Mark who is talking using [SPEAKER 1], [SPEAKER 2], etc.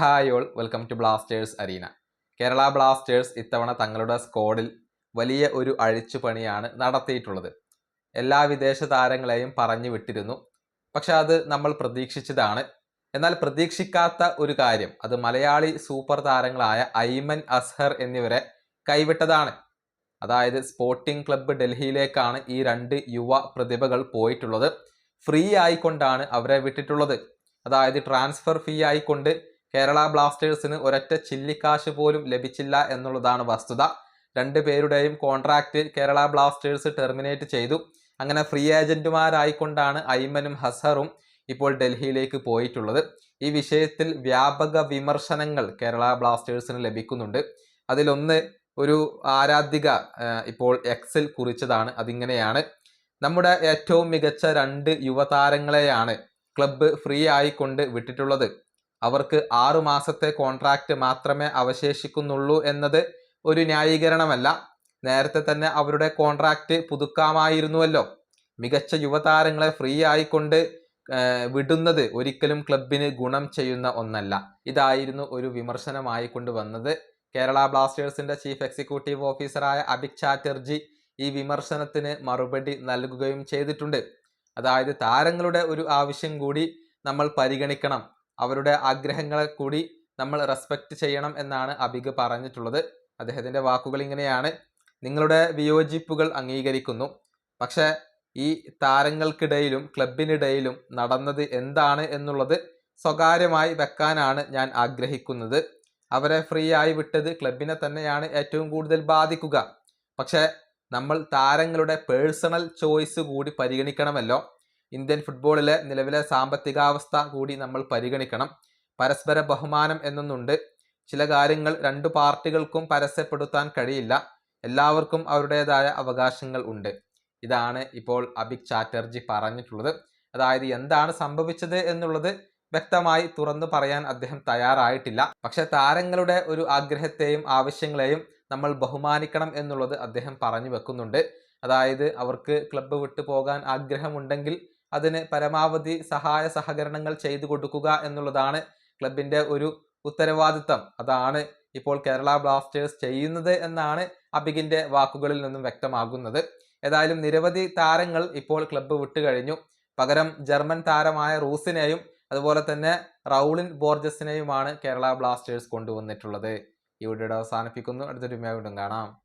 [SPEAKER 1] Hi all welcome to Blasters arena Kerala Blasters ഇത്തവണ തങ്ങളുടെ സ്ക്വാഡിൽ വലിയ ഒരു അഴിച്ചുപണിയാണ് നടത്തിയിട്ടുള്ളത്. എല്ലാ വിദേശ താരങ്ങളെയും പറഞ്ഞു വിട്ടിരുന്നു. പക്ഷെ അത് നമ്മൾ പ്രതീക്ഷിച്ചതാണ്. എന്നാൽ പ്രതീക്ഷിക്കാത്ത ഒരു കാര്യം അത് മലയാളി സൂപ്പർ താരങ്ങളായ ഐമൻ അസ്ഹർ എന്നിവരെ കൈവിട്ടതാണ്. അതായത് സ്പോർട്ടിംഗ് ക്ലബ്ബ് ഡൽഹിയിലേക്കാണ് ഈ രണ്ട് യുവ പ്രതിഭകൾ പോയിട്ടുള്ളത്. ഫ്രീ ആയിക്കൊണ്ടാണ് അവരെ വിട്ടിട്ടുള്ളത്. അതായത് ട്രാൻസ്ഫർ ഫീ ആയിക്കൊണ്ട് കേരള ബ്ലാസ്റ്റേഴ്സിന് ഒരൊറ്റ ചില്ലിക്കാശ് പോലും ലഭിച്ചില്ല എന്നുള്ളതാണ് വസ്തുത. രണ്ട് പേരുടെയും കോൺട്രാക്റ്റ് കേരള ബ്ലാസ്റ്റേഴ്സ് ടെർമിനേറ്റ് ചെയ്തു. അങ്ങനെ ഫ്രീ ഏജന്റുമാരായിക്കൊണ്ടാണ് ഐമനും ഹസറും ഇപ്പോൾ ഡൽഹിയിലേക്ക് പോയിട്ടുള്ളത്. ഈ വിഷയത്തിൽ വ്യാപക വിമർശനങ്ങൾ കേരള ബ്ലാസ്റ്റേഴ്സിന് ലഭിക്കുന്നുണ്ട്. അതിലൊന്ന് ഒരു ആരാധിക ഇപ്പോൾ എക്സിൽ കുറിച്ചതാണ്. അതിങ്ങനെയാണ്. നമ്മുടെ ഏറ്റവും മികച്ച രണ്ട് യുവതാരങ്ങളെയാണ് ക്ലബ്ബ് ഫ്രീ ആയിക്കൊണ്ട് വിട്ടിട്ടുള്ളത്. അവർക്ക് ആറു മാസത്തെ കോൺട്രാക്റ്റ് മാത്രമേ അവശേഷിക്കുന്നുള്ളൂ എന്നത് ഒരു ന്യായീകരണമല്ല. നേരത്തെ തന്നെ അവരുടെ കോൺട്രാക്റ്റ് പുതുക്കാമായിരുന്നുവല്ലോ. മികച്ച യുവതാരങ്ങളെ ഫ്രീ ആയിക്കൊണ്ട് വിടുന്നത് ഒരിക്കലും ക്ലബിന് ഗുണം ചെയ്യുന്ന ഒന്നല്ല. ഇതായിരുന്നു ഒരു വിമർശനമായി കൊണ്ട് വന്നത്. കേരള ബ്ലാസ്റ്റേഴ്സിന്റെ ചീഫ് എക്സിക്യൂട്ടീവ് ഓഫീസറായ അഭിക് ചാറ്റർജി ഈ വിമർശനത്തിന് മറുപടി നൽകുകയും ചെയ്തിട്ടുണ്ട്. അതായത് താരങ്ങളുടെ ഒരു ആവശ്യം കൂടി നമ്മൾ പരിഗണിക്കണം. അവരുടെ ആഗ്രഹങ്ങളെ കൂടി നമ്മൾ റെസ്പെക്ട് ചെയ്യണം എന്നാണ് അബിഗ് പറഞ്ഞിട്ടുള്ളത്. അദ്ദേഹത്തിന്റെ വാക്കുകൾ ഇങ്ങനെയാണ്. നിങ്ങളുടെ വിയോജിപ്പുകൾ അംഗീകരിക്കുന്നു. പക്ഷേ ഈ താരങ്ങൾക്കിടയിലും ക്ലബിനിടയിലും നടന്നത് എന്താണ് എന്നുള്ളത് സ്വകാര്യമായി വെക്കാനാണ് ഞാൻ ആഗ്രഹിക്കുന്നത്. അവരെ ഫ്രീ ആയി വിട്ടത് ക്ലബിനെ തന്നെയാണ് ഏറ്റവും കൂടുതൽ ബാധിക്കുക. പക്ഷേ നമ്മൾ താരങ്ങളുടെ പേഴ്സണൽ ചോയ്സ് കൂടി പരിഗണിക്കണമല്ലോ. ഇന്ത്യൻ ഫുട്ബോളിലെ നിലവിലെ സാമ്പത്തികാവസ്ഥ കൂടി നമ്മൾ പരിഗണിക്കണം. പരസ്പര ബഹുമാനം എന്നൊന്നുണ്ട്. ചില കാര്യങ്ങൾ രണ്ടു പാർട്ടികൾക്കും പരസ്യപ്പെടുത്താൻ കഴിയില്ല. എല്ലാവർക്കും അവരുടേതായ അവകാശങ്ങൾ ഉണ്ട്. ഇതാണ് ഇപ്പോൾ അഭിക് ചാറ്റർജി പറഞ്ഞിട്ടുള്ളത്. അതായത് എന്താണ് സംഭവിച്ചത് എന്നുള്ളത് വ്യക്തമായി തുറന്നു പറയാൻ അദ്ദേഹം തയ്യാറായിട്ടില്ല. പക്ഷെ താരങ്ങളുടെ ഒരു ആഗ്രഹത്തെയും ആവശ്യങ്ങളെയും നമ്മൾ ബഹുമാനിക്കണം എന്നുള്ളത് അദ്ദേഹം പറഞ്ഞു വെക്കുന്നുണ്ട്. അതായത് അവർക്ക് ക്ലബ്ബ് വിട്ടു പോകാൻ ആഗ്രഹമുണ്ടെങ്കിൽ അതിന് പരമാവധി സഹായ സഹകരണങ്ങൾ ചെയ്തു കൊടുക്കുക എന്നുള്ളതാണ് ക്ലബിന്റെ ഒരു ഉത്തരവാദിത്തം. അതാണ് ഇപ്പോൾ കേരള ബ്ലാസ്റ്റേഴ്സ് ചെയ്യുന്നത് എന്നാണ് അബിഗിന്റെ വാക്കുകളിൽ നിന്നും വ്യക്തമാകുന്നത്. ഏതായാലും നിരവധി താരങ്ങൾ ഇപ്പോൾ ക്ലബ്ബ് വിട്ടുകഴിഞ്ഞു. പകരം ജർമ്മൻ താരമായ റൂസിനെയും അതുപോലെ തന്നെ റൗളിൻ ബോർജസിനെയുമാണ് കേരള ബ്ലാസ്റ്റേഴ്സ് കൊണ്ടുവന്നിട്ടുള്ളത്. ഈ വീഡിയോയുടെ അവസാനിപ്പിക്കുന്നു. അടുത്തൊരു വീണ്ടും കാണാം.